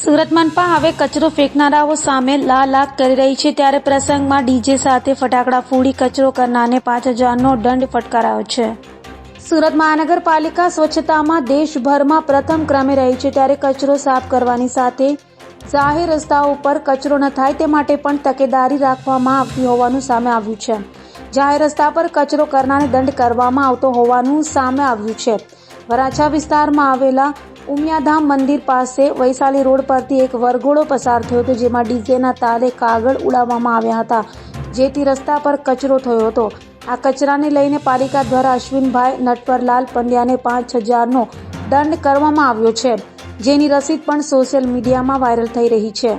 સુરતમાં પણ હવે કચરો ફેંકનારાઓ સામે લા લાગ કરી રહી છે ત્યારે પ્રસંગમાં ડીજે સાથે ફટાકડા ફૂડી કચરો કરનારને પાંચ હજારનો દંડ ફટકારાયો છે. સુરત મહાનગરપાલિકા સ્વચ્છતામાં દેશભરમાં પ્રથમ ક્રમે રહી છે ત્યારે કચરો સાફ કરવાની સાથે જાહેર રસ્તાઓ ઉપર કચરો ન થાય તે માટે પણ તકેદારી રાખવામાં આવતી હોવાનું સામે આવ્યું છે. જાહેર રસ્તા પર કચરો કરનારને દંડ કરવામાં આવતો હોવાનું સામે આવ્યું છે. વરાછા વિસ્તારમાં આવેલા ઉમિયાધામ મંદિર પાસે વૈશાલી રોડ પરથી એક વરઘોડો પસાર થયો હતો, જેમાં ડીજેના તારે કાગળ ઉડાવવામાં આવ્યા હતા, જેથી રસ્તા પર કચરો થયો હતો. આ કચરાને લઈને પાલિકા દ્વારા અશ્વિનભાઈ નટવરલાલ પંડ્યાને પાંચ હજારનો દંડ કરવામાં આવ્યો છે, જેની રસીદ પણ સોશિયલ મીડિયામાં વાયરલ થઈ રહી છે.